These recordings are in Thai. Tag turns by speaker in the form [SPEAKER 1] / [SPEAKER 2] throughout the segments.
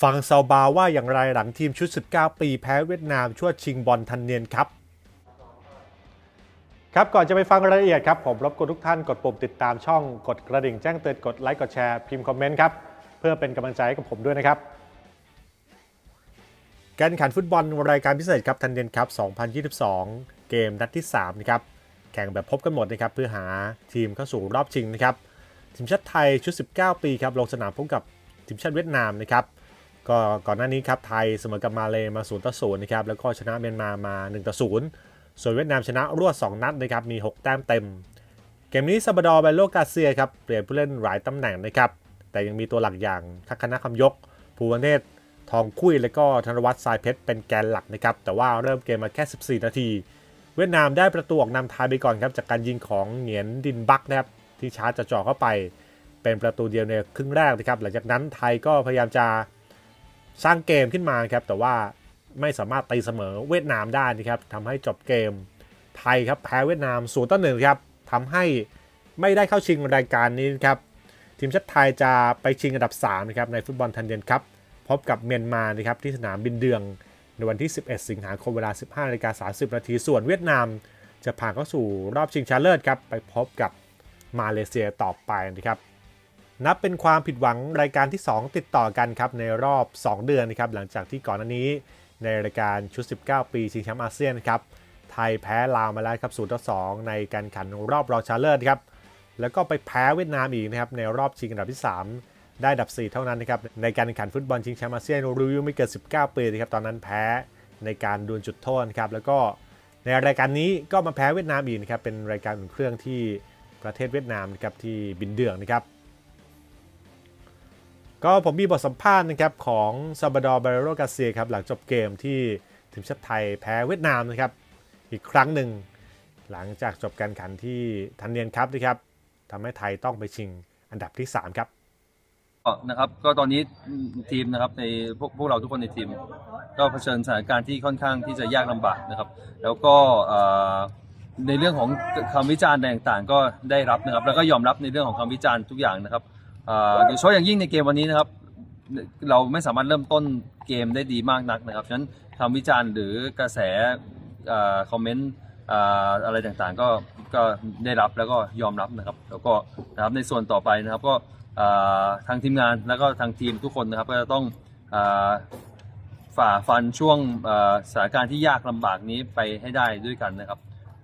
[SPEAKER 1] ฟังซาบาว่าอย่างไรหลังทีมชุด 19 ปีแพ้เวียดนามช่วชิงบอลทันเนียนครับ ครับก่อนจะไปฟังรายละเอียดครับผมรบกวนทุกท่านกดปุ่มติดตามช่องกดกระดิ่งแจ้งเตือนกดไลค์กดแชร์พิมพ์คอมเมนต์ครับ เพื่อเป็นกำลังใจให้กับผมด้วยนะครับการแข่งขันฟุตบอลรายการพิเศษครับทันเดนครับ 2022 เกมนัดที่3นะครับแข่งแบบพบกันหมดนะครับเพื่อหาทีมเข้าสู่รอบชิงนะครับทีมชาติไทยชุด 19 ปีครับลงสนามพบกับทีมชาติเวียดนามนะครับ ก็ก่อนหน้านี้ครับไทยเสมอกับมาเลมา0ต่อ0นะครับแล้วก็ชนะเมียนมามา1ต่อ0ส่วนเวียดนามชนะรวด 2 นัดนะครับมี 6 แต้มเต็ม เกมนี้ซาบดอร์ไบโลกาเซียครับเปลี่ยนผู้เล่นหลายตำแหน่งนะครับแต่ยังมีตัวหลักอย่างทักษณะคำยก ภูวเนศทองคุยและก็ธนวัฒน์ทรายเพชรเป็นแกนหลักนะครับแต่ว่าเริ่มเกมมาแค่ 14 นาที เวียดนามได้ประตูออกนำไทยไปก่อนครับจากการยิงของเหงียนดินบักนะครับที่ชาร์จจะจ่อเข้าไป เป็นประตูเดียวในครึ่งแรกนะครับหลังจากนั้นไทยก็พยายามจะ สร้างเกมขึ้นมาครับแต่ว่าไม่สามารถตีเสมอเวียดนามได้นะครับทำให้จบเกมไทยครับแพ้เวียดนาม0ต่อ1ครับทำให้ไม่ได้เข้าชิงรายการนี้นครับทีมชาติไทยจะไปชิงอันดับ3นะครับในฟุตบอลทันเดนครับพบกับเมียนมานะครับที่สนามบินเดือง ในวันที่ 11 สิงหาคมเวลา 15นาฬิกา30นาทีส่วนเวียดนาม จะผ่านเข้าสู่รอบชิงชนะเลิศครับไปพบกับมาเลเซียต่อไปนะครับ นับเป็นความผิดหวังรายการที่ 2 ติดต่อกันครับในรอบ 2 เดือนนะครับหลังจากที่ก่อนหน้านี้ในรายการชุด 19 ปีชิงแชมป์อาเซียนครับไทยแพ้ลาวมาแล้วครับ0ต่อ2ในการขันรอบรองชนะเลิศครับแล้วก็ไปแพ้เวียดนามอีกนะครับในรอบชิงอันดับที่ 3 ได้อันดับ 4 เท่านั้นนะครับในการแข่งขันฟุตบอลชิงแชมป์อาเซียนรูยูไม่เกิน 19 ปีนะครับตอนนั้นแพ้ในการดวลจุดโทษครับแล้วก็ในรายการนี้ก็มาแพ้เวียดนามอีกนะครับเป็นรายการอุ่นเครื่องที่ประเทศเวียดนามนะครับที่บินเดืองนะครับ ก็ผมมีบทสัมภาษณ์นะครับของซาบดอร์บาโรกาเซียครับหลังจบเกมที่ทีมชาติไทยแพ้เวียดนามนะครับอีกครั้งหนึ่งหลังจากจบการแข่งขันที่ทันเนียนครับนะครับทำให้ไทยต้องไปชิงอันดับที่ 3 ครับ
[SPEAKER 2] นะครับก็ตอนนี้ทีมนะครับในพวกพวกเราทุกคนในทีม ก็เผชิญสถานการณ์ที่ค่อนข้างที่จะยากลำบากนะครับ แล้วก็ในเรื่องของคำวิจารณ์ต่างๆ ก็ได้รับนะครับ แล้วก็ยอมรับในเรื่องของคำวิจารณ์ทุกอย่างนะครับ โดยเฉพาะอย่างยิ่งในเกมวันนี้นะครับ เราไม่สามารถเริ่มต้นเกมได้ดีมากนักนะครับฉะนั้นคำวิจารณ์หรือกระแสคอมเมนต์อะไรต่างๆ ก็ก็ได้รับแล้วก็ยอมรับนะครับ แล้วก็นะครับในส่วนต่อไปนะครับก็ทางทีมงานแล้วก็ทางทีมทุกคนนะครับก็จะต้องอฝ่าฟันช่วงสถานการณ์ที่ยากลำบากนี้ไปให้ได้ด้วยกันนะครับ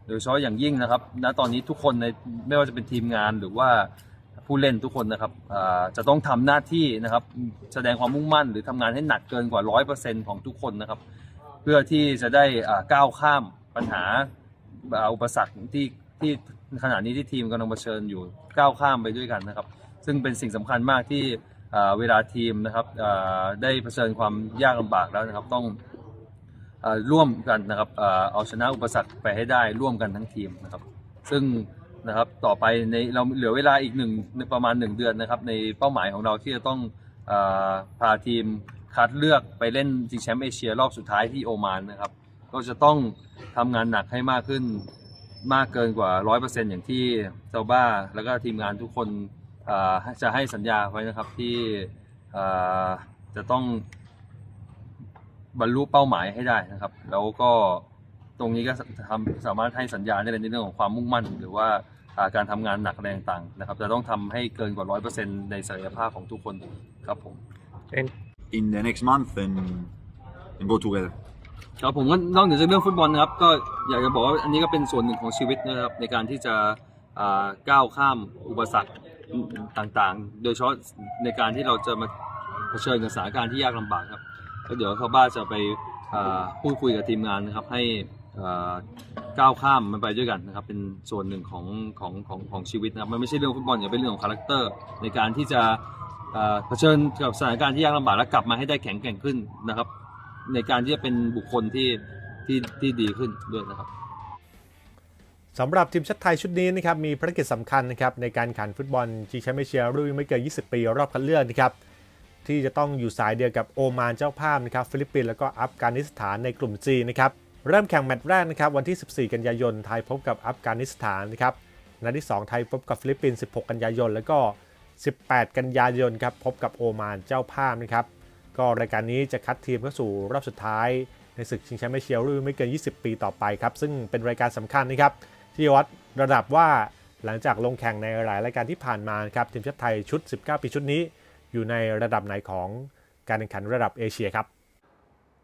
[SPEAKER 2] โดยเฉพาะอย่างยิ่งนะครับ ณตอนนี้ทุกคนในไม่ว่าจะเป็นทีมงานหรือว่า ผู้เล่นทุกคนนะครับจะต้องทำหน้าที่นะครับแสดงความมุ่งมั่น หรือทำงานให้หนักเกินกว่า 100%ของทุกคนนะครับ เพื่อที่จะได้ก้าวข้ามปัญหาอุปสรรคที่ที่ขณะนี้ที่ทีมกำลังเผชิญอยู่ก้าวข้ามไปด้วยกันนะครับ ซึ่งเป็นสิ่งสำคัญมากที่เวลาทีมนะครับได้เผชิญความยากลำบากแล้วนะครับต้องร่วมกันนะครับเอาชนะอุปสรรคไปให้ได้ร่วมกันทั้งทีมนะครับ ซึ่ง นะครับ ต่อไปในเราเหลือเวลาอีกหนึ่งประมาณ 1 เดือนนะครับ ในเป้าหมายของเราที่จะต้องอพาทีมคัดเลือกไปเล่นชิงแชมป์เอเชียรอบสุดท้ายที่โอมานนะครับ ก็จะต้องทำงานหนักให้มากขึ้นมากเกินกว่า 100%อย่างที่เซาบ้า แล้วก็ทีมงานทุกคนจะให้สัญญาไว้นะครับที่จะต้องบรรลุเป้าหมายให้ได้นะครับ แล้วก็ ตรงนี้ก็ทำสามารถให้สัญญาได้เลยในเรื่องของความมุ่งมั่น หรือว่าอ่าการทำงานหนักแรงต่างๆนะครับจะต้องทำให้เกินกว่า100%ในศักยภาพของทุกคนครับผม
[SPEAKER 3] in the next month and and go together.
[SPEAKER 2] ครับผมก็นอกเหนือจากเรื่องฟุตบอลนะครับก็อยากจะบอกว่าอันนี้ก็เป็นส่วนหนึ่งของชีวิตนะครับในการที่จะอ่าก้าวข้ามอุปสรรคต่างๆ โดยเฉพาะในการที่เราจะมาเผชิญกับสถานการณ์ที่ยากลำบากครับก็เดี๋ยวเขาบ้าจะไปอ่าพูดคุยกับทีมงานนะครับให้อ่า ก้าวข้ามมันไปด้วยกันนะครับเป็นส่วนหนึ่งของของของของชีวิตนะครับมันไม่ใช่เรื่องฟุตบอลอย่าเป็นเรื่องของคาแรคเตอร์ ในการที่จะอ่าเผชิญกับสถานการณ์ที่ยากลำบากและกลับมาให้ได้แข็งแกร่งขึ้นนะครับ ในการที่จะเป็นบุคคลที่ที่ที่ดีขึ้นด้วยนะครับ
[SPEAKER 1] สำหรับทีมชาติไทยชุดนี้นะครับมีภารกิจสำคัญนะครับในการแข่งฟุตบอลชิงแชมป์เอเชียรุ่นอายุไม่เกิน 20 ปีรอบคัดเลือกนะครับที่จะต้องอยู่สายเดียวกับโอมานเจ้าภาพนะครับฟิลิปปินส์แล้วก็อัฟกานิสถานในกลุ่ม G นะครับ เริ่มแข่งแมตช์แรกนะครับวันที่ 14 กันยายนไทยพบกับอัฟกานิสถานนะครับนัดที่ 2 ไทยพบกับฟิลิปปินส์ 16 กันยายน แล้วก็ 18 กันยายนครับพบกับโอมานเจ้าภาพนะครับก็รายการนี้จะคัดทีมเข้าสู่รอบสุดท้าย ในศึกชิงแชมป์เอเชียรุ่นไม่เกิน 20 ปีต่อไปครับซึ่งเป็นรายการสำคัญนะครับที่วัดระดับว่าหลังจากลงแข่งในหลายรายการที่ผ่านมานครับทีมชาติไทยชุด 19 ปีชุดนี้ อยู่ในระดับไหนของการแข่งขันระดับเอเชียครับ